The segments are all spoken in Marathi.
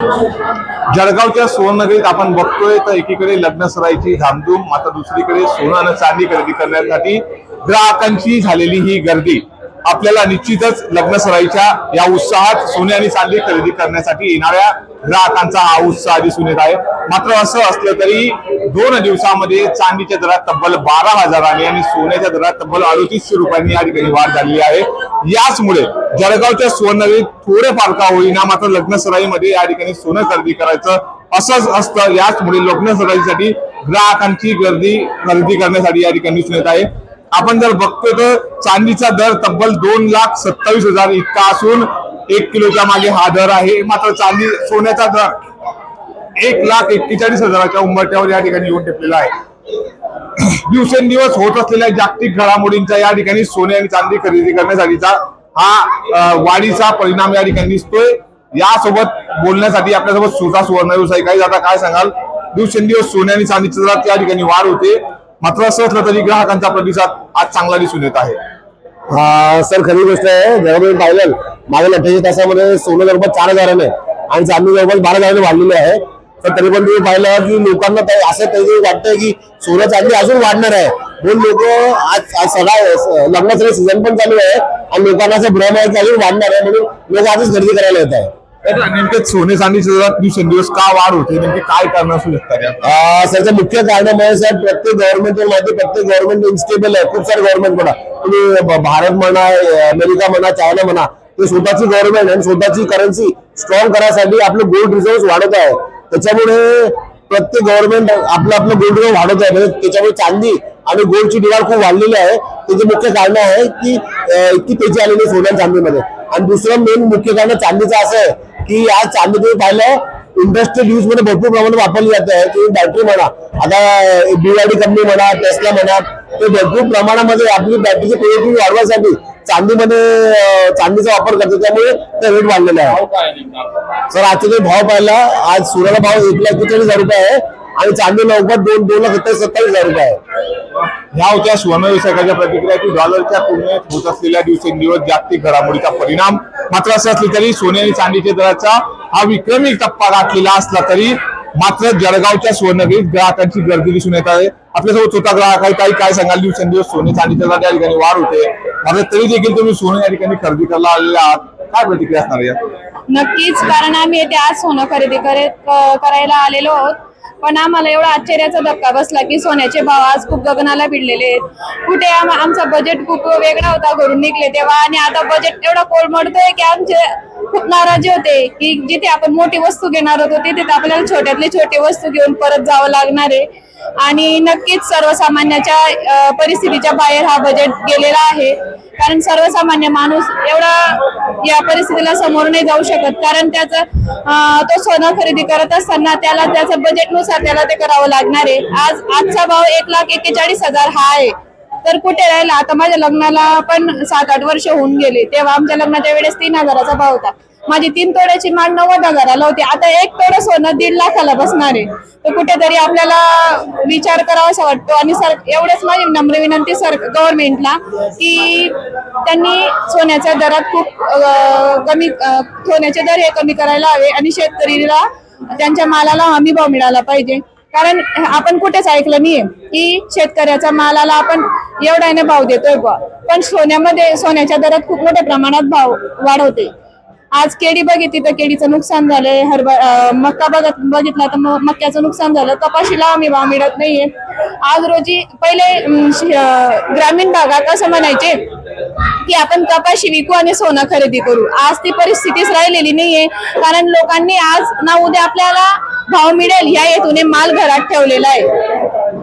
जळगावच्या सुवर्णनगरीत आपण बघतोय तर एकीकडे लग्नसराईची धामधूम मात्र दुसरीकडे सोनं आणि चांदी खरेदी करण्यासाठी ग्राहकांची झालेली ही गर्दी. आपल्याला निश्चितच लग्न सराईच्या या उत्साहात सोने आणि चांदी खरेदी करण्यासाठी येणाऱ्या ग्राहकांचा हा उत्साह दिसून येत आहे. मात्र असं असलं तरी दोन दिवसामध्ये चांदीच्या दरात तब्बल बारा हजारांनी आणि सोन्याच्या दरात तब्बल अडतीसशे रुपयांनी या ठिकाणी वाढ झालेली आहे. याचमुळे जळगावच्या सुवर्णनगरीत थोडेफार का होईना मात्र लग्न सराईमध्ये या ठिकाणी सोनं खरेदी करायचं असंच असतं. याचमुळे लग्न सराईसाठी ग्राहकांची गर्दी खरेदी करण्यासाठी या ठिकाणी दिसून येत आहे. आपण जर बघतोय तर चांदीचा दर तब्बल दोन लाख सत्तावीस हजार इतका असून एक किलोच्या मागे हा दर आहे. मात्र चांदी सोन्याचा दर एक लाख एक्केचाळीस हजाराच्या उंबरट्यावर या ठिकाणी येऊन टेपलेला आहे. दिवसेंदिवस होत असलेल्या जागतिक घडामोडींचा या ठिकाणी सोने आणि चांदी खरेदी करण्यासाठीचा हा वाढीचा परिणाम या ठिकाणी दिसतोय. यासोबत बोलण्यासाठी आपल्यासोबत सुधा सुवर्ण व्यवसाय आहे आता काय सांगाल? दिवसेंदिवस सोने आणि चांदीच्या दरात या ठिकाणी वाढ होते. मात्र असं असलं तरी ग्राहकांचा प्रतिसाद आज चांगला दिसून येत आहे. हा सर खरी गोष्ट आहे. जर पाहिलं मागील अठ्ठावीस तासामध्ये सोनं जवळपास चार हजाराने आणि चांदी जवळपास बारा हजाराने वाढलेले आहे. तर तरी पण तुम्ही पाहिलं की लोकांना असं तरी वाटतंय की सोनं चांदी अजून वाढणार आहे. दोन लोक आज सगळा लग्नाचं सीझन पण चालू आहे आणि लोकांना असं भ्रम आहे की अजून वाढणार आहे म्हणून लोक आजच खरेदी करायला येत आहे. नेमके सोने चांदीच्या दरात दिवसेंदिवस का वाढ होते? नेमके काय कारण असू शकतात यात? सरचं मुख्य कारण म्हणजे साहेब प्रत्येक गव्हर्नमेंट माहिती प्रत्येक गव्हर्नमेंट इन्स्टेबल आहे खूप सारे गव्हर्नमेंट म्हणा. तुम्ही भारत म्हणा अमेरिका म्हणा चायना म्हणा ते स्वतःची गव्हर्नमेंट आणि स्वतःची करन्सी स्ट्रॉंग करायसाठी आपले गोल्ड रिझर्व्ह वाढत आहे. त्याच्यामुळे प्रत्येक गव्हर्नमेंट आपलं आपलं गोल्ड रिझर्व वाढत आहे. म्हणजे त्याच्यामुळे चांदी आणि गोल्डची डिमांड खूप वाढलेली आहे. त्याचे मुख्य कारण आहे की इतकी तेजी आलेली आहे सोन्या चांदीमध्ये. आणि दुसरं मेन मुख्य कारण चांदीचं असं आहे की आज चांदी तुम्ही पाहिलं इंडस्ट्रियल यूजमध्ये भरपूर प्रमाणात वापरली जाते. आहे की बॅटरी म्हणा आता बीवाडी कंपनी म्हणा टेस्ला म्हणा ते भरपूर प्रमाणामध्ये आपली बॅटरीची प्रोडक्टिव्हिटी वाढवायसाठी चांदीमध्ये चांदीचा वापर करते त्यामुळे ते रेट वाढलेला आहे. सर आजचा जो भाव पाहिला आज सोन्याला भाव एक लाख एकेचाळीस हजार रुपये आहे. आणि चांदी लवकर दोन दोन लाख सत्तावीस सत्तावीस हजार रुपये आहे. ह्या होत्या स्वर्ण व्यावसायिकाच्या प्रतिक्रिया की डॉलरच्या तुलनेत होत असलेल्या दिवसेंदिवस जागतिक घडामोडीचा परिणाम. मात्र असं असले तरी सोने आणि चांदीच्या दराचा हा विक्रमी टप्पा गाठलेला असला तरी मात्र जळगावच्या सुवर्णगिरीत ग्राहकांची गर्दी दिसून येत आहे. आपल्यासोबत स्वतः ग्राहक आहे काही काय सांगाल? दिवसेंदिवस सोने चांदीच्या दरात या ठिकाणी वाढ होते. मात्र तरी देखील तुम्ही सोने या ठिकाणी खरेदी करायला आलेले आहात. काय प्रतिक्रिया असणार यात? नक्कीच कारण आम्ही येथे आज सोनं खरेदी करे- क- करायला आलेलो आहोत. पण आम्हाला एवढा आश्चर्याचा धक्का बसला की सोन्याचे भाव आज खूप गगनाला भिडलेले आहेत. कुठे आमचा बजेट खूप वेगळा होता घरून निघले तेव्हा. आणि आता बजेट एवढा कोलमडतोय की आमचे खूप नाराजी होते की जिथे आपण मोठी वस्तू घेणार होतो तिथे तर आपल्याला छोट्यातली छोटी वस्तू घेऊन परत जावं लागणार आहे. आणि नक्कीच सर्वसामान्याच्या परिस्थितीच्या बाहेर हा बजेट गेलेला आहे. कारण सर्वसामान्य माणूस एवढा या परिस्थितीला समोर नाही जाऊ शकत. कारण त्याचं तो सोनं खरेदी करत असताना त्याला त्याच्या बजेटनुसार त्याला ते करावं लागणार आहे. आज आजचा भाव एक लाख एक्केचाळीस हजार हा आहे. तर कुठे राहिला? आता माझ्या लग्नाला पण सात आठ वर्ष होऊन गेले. तेव्हा आमच्या लग्नाच्या वेळेस तीन हजाराचा भाव होता. माझी तीन तोड्याची मान नव्वद हजाराला होती. आता एक तोडं सोनं दीड लाखाला बसणार आहे. तर कुठेतरी आपल्याला विचार करावा असा वाटतो. आणि सर एवढंच माझी नम्र विनंती सर गव्हर्नमेंटला की त्यांनी सोन्याच्या दरात खूप कमी सोन्याचे दर हे कमी करायला हवे. आणि शेतकरीला त्यांच्या मालाला हमी भाव मिळाला पाहिजे. कारण आपण कुठेच ऐकलं नाहीये की शेतकऱ्याच्या मालाला आपण एवढ्याने भाव देतोय बुवा. पण सोन्यामध्ये सोन्याच्या दरात खूप मोठ्या प्रमाणात भाव वाढवते आज केळी बघितली तर केळीचं नुकसान झालंय हरभ मक्का बघत बघितला तर मक्याचं नुकसान झालं कपाशीला आम्ही भाव मिळत नाहीये. आज रोजी पहिले ग्रामीण भागात असं म्हणायचे की आपण कपाशी विकू आणि सोनं खरेदी करू. आज ती परिस्थितीच राहिलेली नाहीये. कारण लोकांनी आज ना उद्या आपल्याला भाव मिळेल या हेतूने माल घरात ठेवलेला आहे.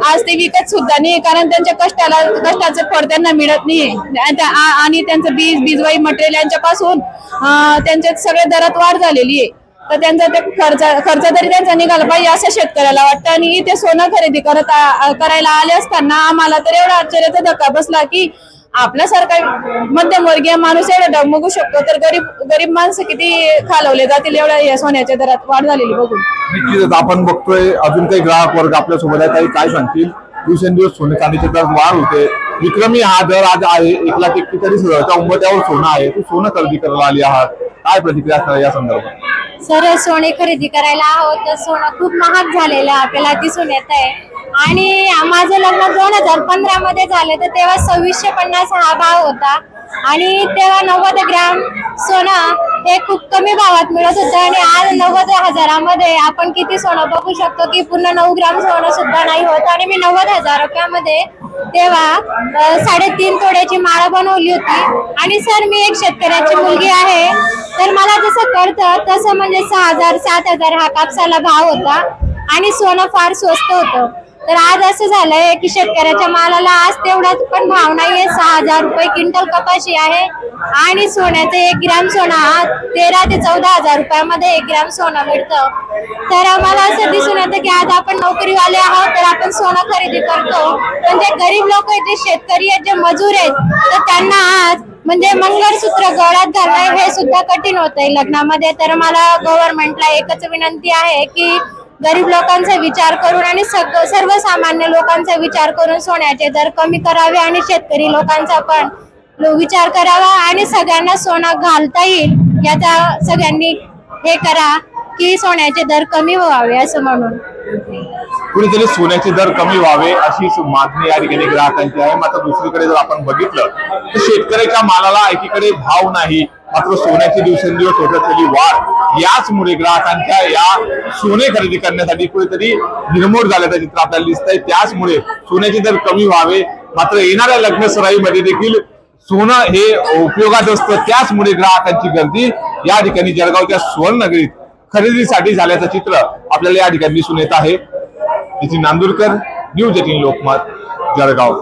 आज ते विकत सुद्धा नाही कारण त्यांच्या कष्टाला कष्टाचे फळ त्यांना मिळत नाहीये. आणि त्यांचं बीज बीजवाई मटेरियल यांच्यापासून त्यांच्या सगळ्या दरात वाढ झालेली आहे. तर त्यांचा ते खर्च खर्च तरी त्यांचा निघाला पाहिजे असं शेतकऱ्याला वाटतं. आणि इथे सोनं खरेदी करत करायला आले असताना आम्हाला तर एवढा आश्चर्याचा धक्का बसला की आपल्यासारखा मध्यमवर्गीय माणूस एवढा डगमगू शकतो. तर गरीब गरीब माणसं किती खालवले जातील एवढ्या या सोन्याच्या दरात? वाढ झालेली बघून. निश्चितच आपण बघतोय अजून काही ग्राहक वर्ग आपल्यासोबत आहे. काही काय सांगतील दिवसेंदिवस सोने चांदीचे दर वाढ होते. विक्रमी हा दर आज आहे एक लाख एक्केचाळीस हजारच्या उंबरठ्यावर सोनं आहे. तू सोनं खरेदी करायला आली आहात. काय प्रतिक्रिया असणार या संदर्भात? सर सोने खरेदी करायला आहोत. सोनं खूप महाग झालेलं आहे, आपल्याला दिसून येत आहे. आणि माझं लग्न दोन हजार पंधरा मध्ये झालं तर तेव्हा सव्वीसशे पन्नास हा भाव होता. आणि तेव्हा नव्वद ग्रॅम सोनं हे खूप कमी भावात मिळत होतं आणि आज नव्वद हजारामध्ये आपण किती सोनं बघू शकतो की पूर्ण नऊ ग्राम सोनं सुद्धा नाही होत. आणि मी नव्वद हजार रुपयामध्ये तेव्हा साडेतीन तोड्याची माळ बनवली होती. आणि सर मी एक शेतकऱ्याची मुलगी आहे. तर मला जसं कळतं तसं म्हणजे सहा हजार सात हजार हा कापसाला भाव होता. आणि सोनं फार स्वस्त होतं. तर आज असं झालंय की शेतकऱ्याच्या मालाला आज तेवढाच पण भाव नाहीये. सहा हजार रुपये क्विंटल कपाशी आहे आणि सोन्याचं एक ग्रॅम सोनं तेरा ते चौदा हजार रुपयामध्ये एक ग्रॅम सोनं मिळतं. तर आम्हाला असं दिसून येतं की आज आपण नोकरीवाले आहोत तर आपण सोनं खरेदी करतो. पण जे गरीब लोक आहेत जे शेतकरी आहेत जे मजूर आहेत तर त्यांना आज म्हणजे मंगळसूत्र गळ्यात घालणं हे सुद्धा कठीण होत आहे लग्नामध्ये. तर मला गव्हर्नमेंटला एकच विनंती आहे की गरीब लोकांचा विचार करून आणि सग सर्वसामान्य लोकांचा विचार करून सोन्याचे दर कमी करावे आणि शेतकरी लोकांचा पण विचार करावा आणि सगळ्यांना सोनं घालता येईल. याचा सगळ्यांनी हे करा की सोन्याचे दर कमी व्हावे असं म्हणून. कुठेतरी सोन्याचे दर कमी व्हावे अशी मागणी या ठिकाणी ग्राहकांची आहे. मात्र दुसरीकडे जर आपण बघितलं तर शेतकऱ्याच्या मालाला एकीकडे भाव नाही. मात्र सोन्याची दिवसेंदिवस होत असलेली वाढ याचमुळे ग्राहकांच्या या सोने खरेदी करण्यासाठी कुठेतरी निर्मोड झाल्याचं चित्र आपल्याला दिसत आहे त्याचमुळे सोन्याचे दर कमी व्हावे. मात्र येणाऱ्या लग्न सराईमध्ये देखील सोनं हे उपयोगात असतं. त्याचमुळे ग्राहकांची गर्दी या ठिकाणी जळगावच्या सुवर्णनगरीत खरेदीसाठी झाल्याचं चित्र आपल्याला या ठिकाणी दिसून येत आहे. Nitin Nandurkar news eighteen Lokmat Jalgaon.